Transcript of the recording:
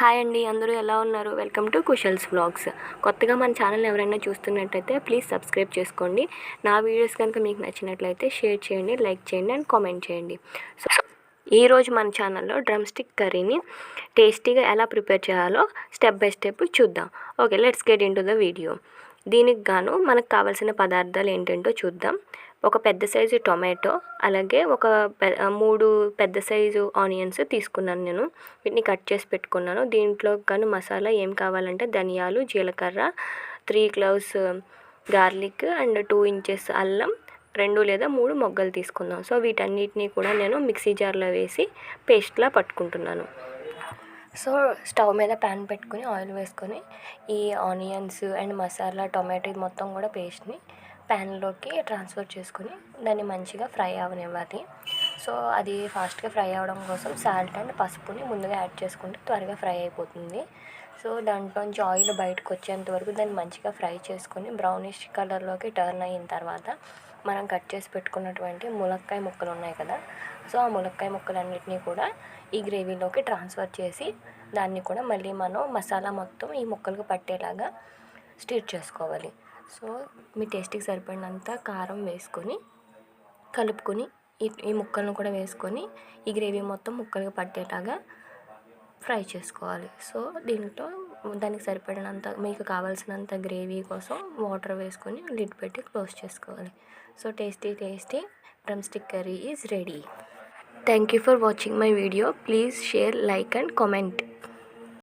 Hi అండి అందరూ ఎలా ఉన్నారు? వెల్కమ్ టు కుషల్స్ బ్లాగ్స్ కొత్తగా మన ఛానల్ ఎవరైనా చూస్తున్నట్టయితే ప్లీజ్ సబ్స్క్రైబ్ చేసుకోండి. నా వీడియోస్ కనుక మీకు నచ్చినట్లయితే షేర్ చేయండి లైక్ చేయండి అండ్ కామెంట్ చేయండి. సో ఈరోజు మన ఛానల్లో డ్రమ్ స్టిక్ కర్రీని టేస్టీగా ఎలా ప్రిపేర్ చేయాలో స్టెప్ బై స్టెప్ చూద్దాం. Okay let's get into the video. దీనికి గాను మనకు కావాల్సిన పదార్థాలు ఏంటంటో చూద్దాం. ఒక పెద్ద సైజు టొమాటో అలాగే ఒక మూడు పెద్ద సైజు ఆనియన్స్ తీసుకున్నాను నేను. వీటిని కట్ చేసి పెట్టుకున్నాను. దీంట్లో గాను మసాలా ఏం కావాలంటే ధనియాలు జీలకర్ర three cloves garlic and two inches అల్లం రెండు లేదా మూడు మొగ్గలు తీసుకుందాం. సో వీటన్నిటిని కూడా నేను మిక్సీ జార్లో వేసి పేస్ట్లా పట్టుకుంటున్నాను. సో స్టవ్ మీద ప్యాన్ పెట్టుకుని ఆయిల్ వేసుకొని ఈ ఆనియన్స్ అండ్ మసాలా టొమాటో ఇది మొత్తం కూడా పేస్ట్ని ప్యాన్లోకి ట్రాన్స్ఫర్ చేసుకుని దాన్ని మంచిగా ఫ్రై అవనివ్వాలి. సో అది ఫాస్ట్గా ఫ్రై అవ్వడం కోసం సాల్ట్ అండ్ పసుపుని ముందుగా యాడ్ చేసుకుంటే త్వరగా ఫ్రై అయిపోతుంది. సో దాంట్లోంచి ఆయిల్ బయటకు వచ్చేంత వరకు దాన్ని మంచిగా ఫ్రై చేసుకొని బ్రౌనిష్ కలర్లోకి టర్న్ అయిన తర్వాత మనం కట్ చేసి పెట్టుకున్నటువంటి ములక్కాయ ముక్కలు ఉన్నాయి కదా సో ఆ ములక్కాయ ముక్కలన్నిటినీ కూడా ఈ గ్రేవీలోకి ట్రాన్స్ఫర్ చేసి దాన్ని కూడా మళ్ళీ మనం మసాలా మొత్తం ఈ ముక్కలకు పట్టేలాగా స్టిర్ చేసుకోవాలి. సో మీ టేస్ట్కి సరిపడినంత కారం వేసుకొని కలుపుకొని ఈ ఈ ముక్కలను కూడా వేసుకొని ఈ గ్రేవీ మొత్తం ముక్కలుగా పట్టేలాగా ఫ్రై చేసుకోవాలి. సో దీంట్లో దానికి సరిపడినంత మీకు కావాల్సినంత గ్రేవీ కోసం వాటర్ వేసుకొని లిడ్ పెట్టి క్లోజ్ చేసుకోవాలి. So tasty tasty drumstick curry is ready. Thank you for watching my video. Please share like and comment.